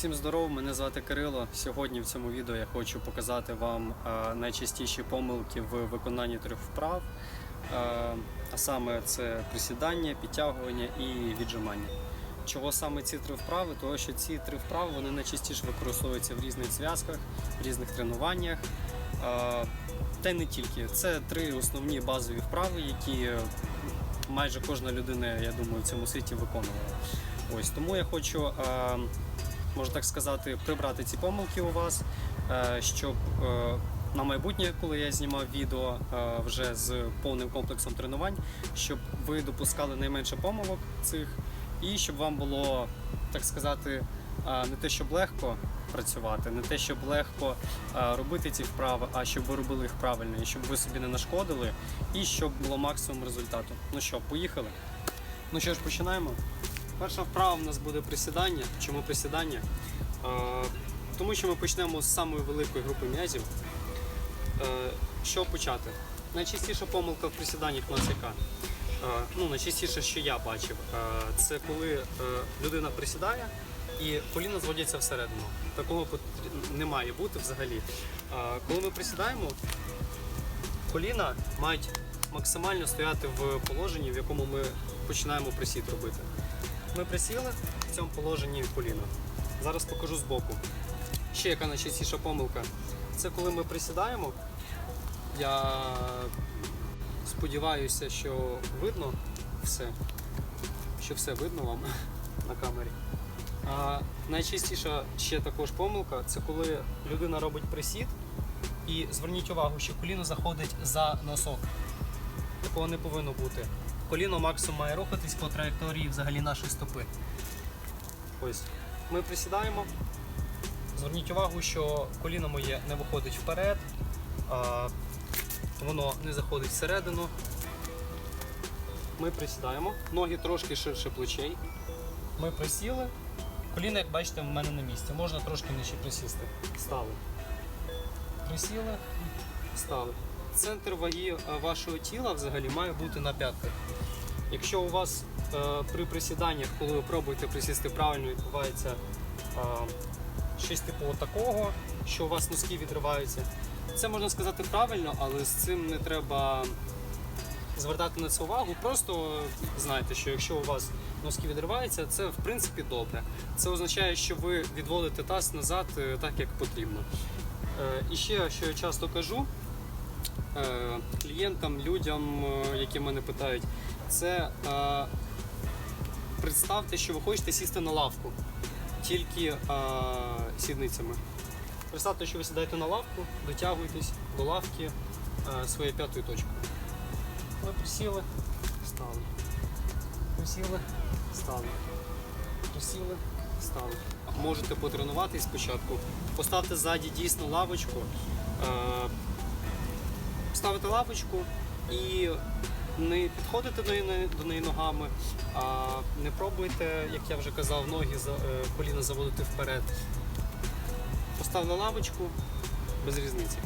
Всім здорово, мене звати Кирило. Сьогодні в цьому відео я хочу показати вам е, найчастіші помилки в виконанні трьох вправ. Е, а саме це присідання, підтягування і віджимання. Чого саме ці три вправи? Тому що ці три вправи вони найчастіше використовуються в різних зв'язках, в різних тренуваннях. Е, та й не тільки. Це три основні базові вправи, які майже кожна людина, я думаю, в цьому світі виконувала. Ось тому я хочу, можна так сказати, прибрати ці помилки у вас, е, щоб е, на майбутнє, коли я знімав відео е, вже з повним комплексом тренувань, щоб ви допускали найменше помилок цих, і щоб вам було, так сказати, не те, щоб легко працювати, не те, щоб легко робити ці вправи, а щоб ви робили їх правильно, і щоб ви собі не нашкодили, і щоб було максимум результату. Ну що, поїхали? Ну що ж, починаємо. Перша вправа в нас буде присідання. Чому присідання? Е, тому що ми почнемо з самої великої групи м'язів. Е, що почати? Найчастіша помилка в нас яка? Е, ну, найчастіше, що я бачив, е, це коли е, людина присідає і коліна зводяться всередину. Такого не має бути взагалі. Е, коли ми присідаємо, коліна мають максимально стояти в положенні, в якому ми починаємо присід робити. Ми присіли в цьому положенні коліна. Зараз покажу збоку. Ще яка найчастіша помилка. Це коли ми присідаємо. Я сподіваюся, що видно все, що все видно вам на камері. А найчастіша ще також помилка це коли людина робить присід і зверніть увагу, що коліно заходить за носок. Такого не повинно бути. Коліно максимум має рухатись по траєкторії взагалі нашої стопи. Ось. Ми присідаємо. Зверніть увагу, що коліно моє не виходить вперед, а воно не заходить всередину. Ми присідаємо, ноги трошки ширше плечей. Ми присіли. Коліно, як бачите, в мене на місці. Можна трошки нижче присісти. Стали. Присіли, стали. Центр ваги е, вашого тіла взагалі має бути на п'ятках. Якщо у вас е, при присіданнях, коли ви пробуєте присісти правильно, відбувається е, щось типу такого, що у вас носки відриваються, це можна сказати правильно, але з цим не треба звертати на це увагу. Просто знайте, що якщо у вас носки відриваються, це в принципі добре. Це означає, що ви відводите таз назад е, так, як потрібно. Е, І ще, що я часто кажу, е, клієнтам, людям, е, які мене питають, це е, представте, що ви хочете сісти на лавку тільки е, сідницями. Представте, що ви сідаєте на лавку, дотягуєтесь до лавки е, своєю п'ятою точкою. Ви присіли, стали. Присіли, стали. Присіли, стали. Можете потренуватись спочатку. Поставте ззаді дійсно лавочку. Е, ставите лавочку і не підходите до неї, до неї ногами, а не пробуйте, як я вже казав, ноги е, коліна заводити вперед. Поставили лавочку без різниці.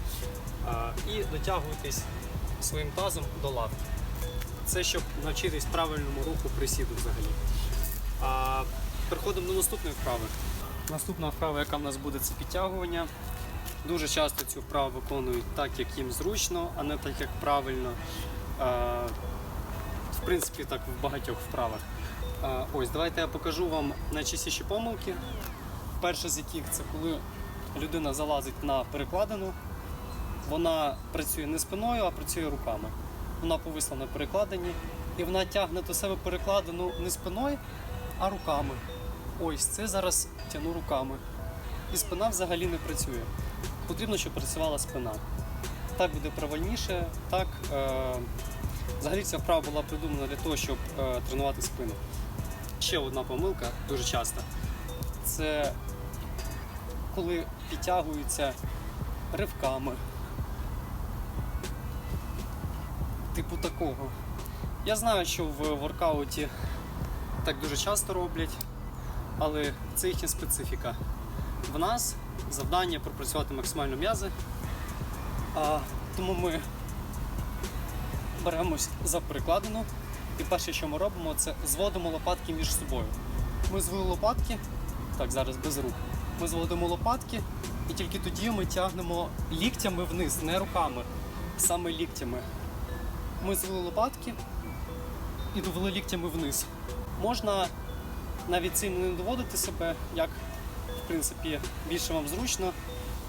І дотягуйтесь своїм тазом до лавки. Це щоб навчитись правильному руху присіду взагалі. Переходимо до наступної вправи. Наступна вправа, яка в нас буде, це підтягування. Дуже часто цю вправу виконують так, як їм зручно, а не так, як правильно. В принципі, так в багатьох вправах. Ось, давайте я покажу вам найчастіші помилки. Перша з яких це коли людина залазить на перекладину, вона працює не спиною, а працює руками. Вона повисла на перекладині і вона тягне до себе перекладину не спиною, а руками. Ось це зараз тяну руками. І спина взагалі не працює. Потрібно, щоб працювала спина. Так буде правильніше, так е, взагалі ця вправа була придумана для того, щоб е, тренувати спину. Ще одна помилка дуже часто. Це коли підтягуються ривками. Типу такого. Я знаю, що в воркауті так дуже часто роблять, але це їхня специфіка. В нас завдання пропрацювати максимально м'язи, а, тому ми беремось за перекладину і перше, що ми робимо, це зводимо лопатки між собою. Ми звели лопатки Так, зараз без рук. Ми зводимо лопатки і тільки тоді ми тягнемо ліктями вниз, не руками, саме ліктями. Ми звели лопатки і довели ліктями вниз. Можна навіть цим не доводити себе, як в принципі більше вам зручно,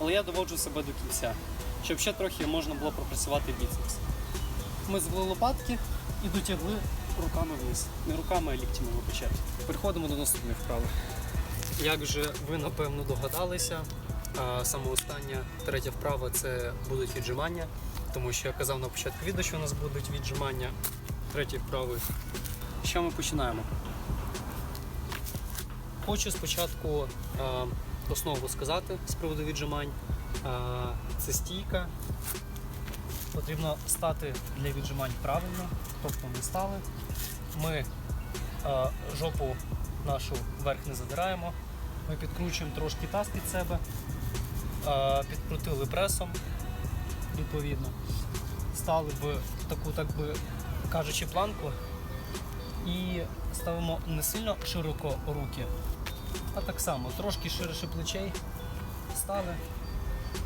але я доводжу себе до кінця, щоб ще трохи можна було пропрацювати біцепс. Ми звели лопатки і дотягли руками вниз. Не руками, а ліктями вибачайте. Переходимо до наступної вправи. Як вже ви напевно догадалися, саме остання третя вправа це будуть віджимання, тому що я казав на початку відео, що у нас будуть віджимання третьої вправи. Що ми починаємо? Хочу спочатку основу сказати з приводу віджимань. Це стійка. Потрібно стати для віджимань правильно, тобто ми стали. Ми жопу нашу вверх не задираємо. Ми підкручуємо трошки таз під себе, підкрутили пресом, відповідно. Стали в таку, так би кажучи, планку і ставимо не сильно широко руки, а так само, трошки ширше плечей стали.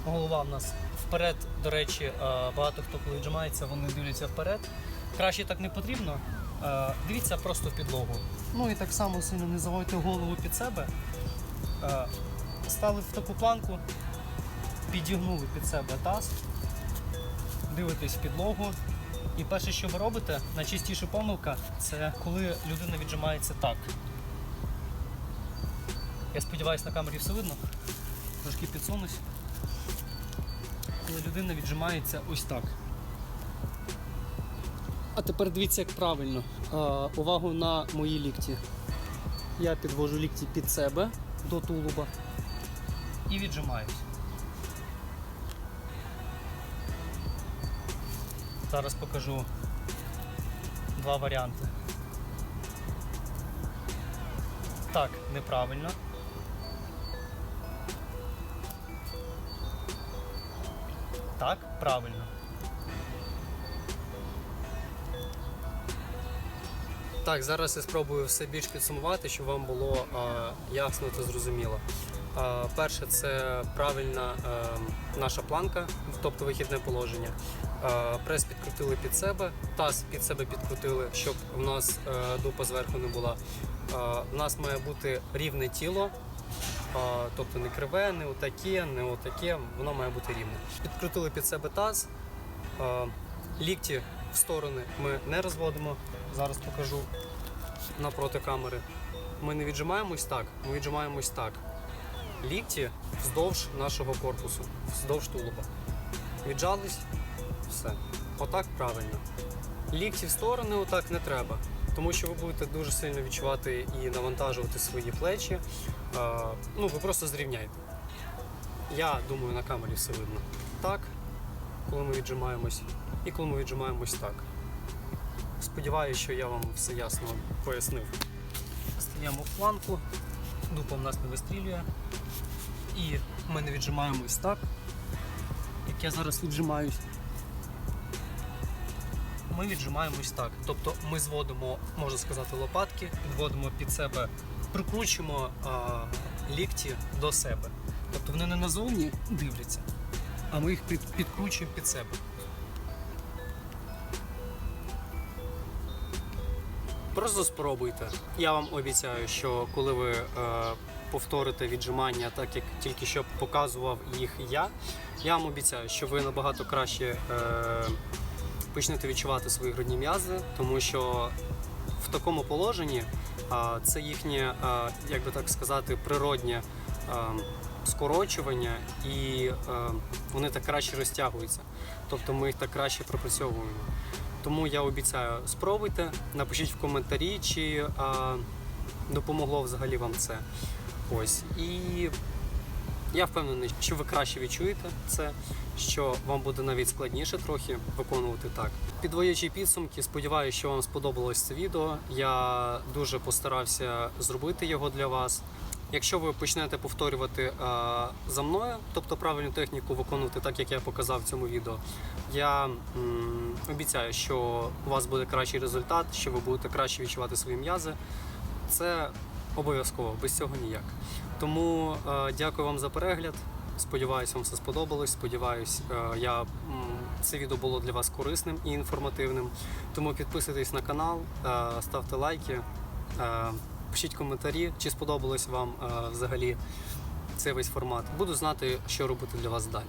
Голова в нас вперед, до речі, е, багато хто коли віджимається, вони дивляться вперед. Краще так не потрібно. Е, Дивіться просто в підлогу. Ну і так само сильно не заводьте голову під себе. Е, Стали в таку планку, підігнули під себе таз, дивитесь в підлогу. І перше, що ви робите, найчастіша помилка, це коли людина віджимається так. Я сподіваюся, на камері все видно. Трошки підсунусь. Коли людина віджимається ось так. А тепер дивіться, як правильно. А, увагу на мої лікті. Я підвожу лікті під себе до тулуба і віджимаюсь. Зараз покажу два варіанти. Так, неправильно. Так, правильно. Так, зараз я спробую все більш підсумувати, щоб вам було а, ясно та зрозуміло. А, перше, це правильна е, наша планка, тобто вихідне положення. А, прес підкрутили під себе, таз під себе підкрутили, щоб у нас е, дупа зверху не була. А, у нас має бути рівне тіло, а, тобто не криве, не отаке, не отаке, воно має бути рівне. Підкрутили під себе таз, а, лікті в сторони ми не розводимо. Зараз покажу напроти камери. Ми не віджимаємось так, ми віджимаємось так. Лікті вздовж нашого корпусу, вздовж тулуба. Віджались, все. Отак правильно. Лікті в сторони отак не треба, тому що ви будете дуже сильно відчувати і навантажувати свої плечі. Ну, ви просто зрівняйте. Я думаю, на камері все видно. Так, коли ми віджимаємось, і коли ми віджимаємось так. Сподіваюся, що я вам все ясно пояснив. Стаємо в планку, дупа в нас не вистрілює. І ми не віджимаємось так, як я зараз віджимаюсь. Ми віджимаємось так. Тобто ми зводимо, можна сказати, лопатки, підводимо під себе, прикручуємо а, лікті до себе. Тобто вони не назовні дивляться, а ми їх під, підкручуємо під себе. Просто спробуйте. Я вам обіцяю, що коли ви е, повторите віджимання, так як тільки що показував їх я, я вам обіцяю, що ви набагато краще е, почнете відчувати свої грудні м'язи, тому що в такому положенні це їхнє, як би так сказати, природнє скорочування і вони так краще розтягуються. Тобто ми їх так краще пропрацьовуємо. Тому я обіцяю, спробуйте, напишіть в коментарі, чи допомогло взагалі вам це. Ось. І я впевнений, що ви краще відчуєте це, що вам буде навіть складніше трохи виконувати так. Підводячи підсумки, сподіваюся, що вам сподобалось це відео. Я дуже постарався зробити його для вас. Якщо ви почнете повторювати е, за мною, тобто правильну техніку виконувати так, як я показав в цьому відео, я м, обіцяю, що у вас буде кращий результат, що ви будете краще відчувати свої м'язи. Це Обов'язково, без цього ніяк. Тому е, дякую вам за перегляд. Сподіваюсь, вам все сподобалось. Сподіваюсь, е, я, це відео було для вас корисним і інформативним. Тому підписуйтесь на канал, е, ставте лайки, е, пишіть коментарі, чи сподобалось вам е, взагалі цей весь формат. Буду знати, що робити для вас далі.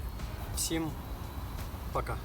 Всім пока.